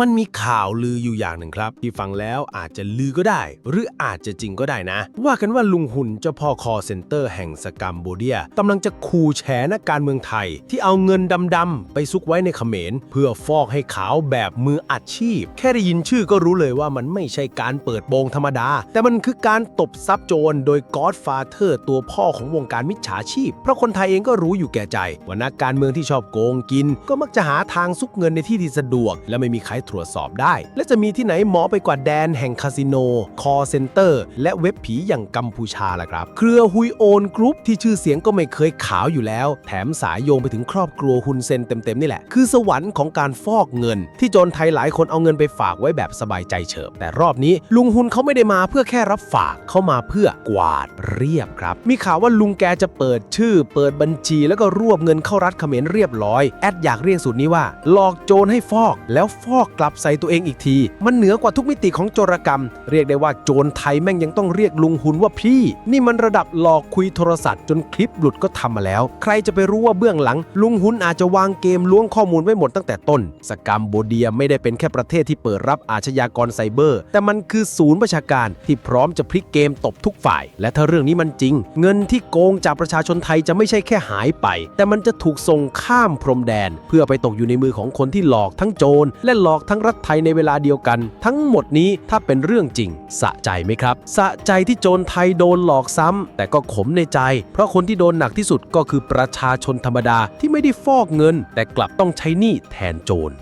มันมีข่าวลืออยู่อย่างหนึ่งครับ ที่ฟังแล้วอาจจะลือก็ได้ หรืออาจจะจริงก็ได้นะ ว่ากันว่าลุงหุ่นเจ้าพ่อคอเซ็นเตอร์แห่งสกัมโบเดียกำลังจะขู่แฉนักการเมืองไทย ที่เอาเงินดำๆไปซุกไว้ในเขมร เพื่อฟอกให้ขาวแบบมืออาชีพ แค่ได้ยินชื่อก็รู้เลยว่ามันไม่ใช่การเปิดโปงธรรมดา แต่มันคือการตบทรัพย์โจรโดยกอดฟาเธอร์ตัวพ่อของวงการมิจฉาชีพ เพราะคนไทยเองก็รู้อยู่แก่ใจว่านักการเมืองที่ชอบโกงกิน ก็มักจะหาทางซุกเงินในที่ที่สะดวก และไม่มีใครตรวจสอบได้ และจะมีที่ไหนหมอไปกว่าแดนแห่งคาสิโน คอเซ็นเตอร์ และเว็บผีอย่างกัมพูชาล่ะครับ เครือฮุยโอนกรุ๊ปที่ชื่อเสียงก็ไม่เคยขาวอยู่แล้ว แถมสายโยงไปถึงครอบครัวฮุนเซนเต็มๆนี่แหละ คือสวรรค์ของการฟอกเงิน ที่โจรไทยหลายคนเอาเงินไปฝากไว้แบบสบายใจเฉิบแต่รอบนี้ลุงฮุนเขาไม่ได้มาเพื่อแค่รับฝากเขามาเพื่อกวาดเรียบครับ มีข่าวว่าลุงแกจะเปิดชื่อ เปิดบัญชี แล้วก็รวบเงินเข้ารัฐเขมรเรียบร้อยแอดอยากเรียกสูตรนี้ว่า หลอกโจรให้ฟอกแล้วฟอกกลับใส่ตัวเองอีกที มันเหนือกว่าทุกมิติของโจรกรรม เรียกได้ว่าโจรไทยแม่งยังต้องเรียกลุงหุนว่าพี่ นี่มันระดับหลอกคุยโทรศัพท์ จนคลิปหลุดก็ทำมาแล้ว ใครจะไปรู้ว่าเบื้องหลัง ลุงหุนอาจจะวางเกมล้วงข้อมูลไว้หมดตั้งแต่ต้น สกรรมโบเดียไม่ได้เป็นแค่ประเทศที่เปิดรับอาชญากรไซเบอร์ แต่มันคือศูนย์ประชาการที่พร้อมจะพลิกเกมตบทุกฝ่าย และถ้าเรื่องนี้มันจริง เงินที่โกงจากประชาชนไทยจะไม่ใช่แค่หายไป แต่มันจะถูกส่งข้ามพรมแดน เพื่อไปตกอยู่ในมือของคนที่หลอกทั้งโจรและหลอกทั้งรัฐไทยในเวลาเดียวกัน ทั้งหมดนี้ถ้าเป็นเรื่องจริง สะใจไหมครับ สะใจที่โจรไทยโดนหลอกซ้ำแต่ก็ขมในใจ เพราะคนที่โดนหนักที่สุดก็คือประชาชนธรรมดาที่ไม่ได้ฟอกเงิน แต่กลับต้องใช้หนี้แทนโจร